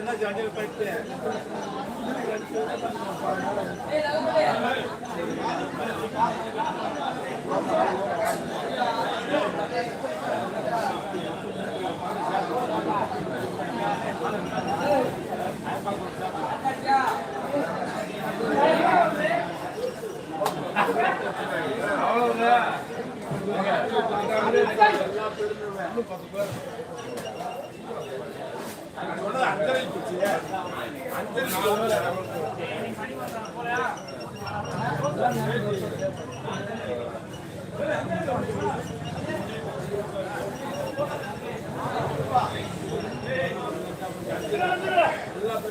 என்ன ஜாடியில் போயிட்டு அஞ்சலி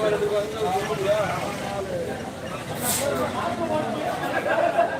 வரதுக்கு வந்து ரொம்ப நாள் மார்க்க மாட்டேன்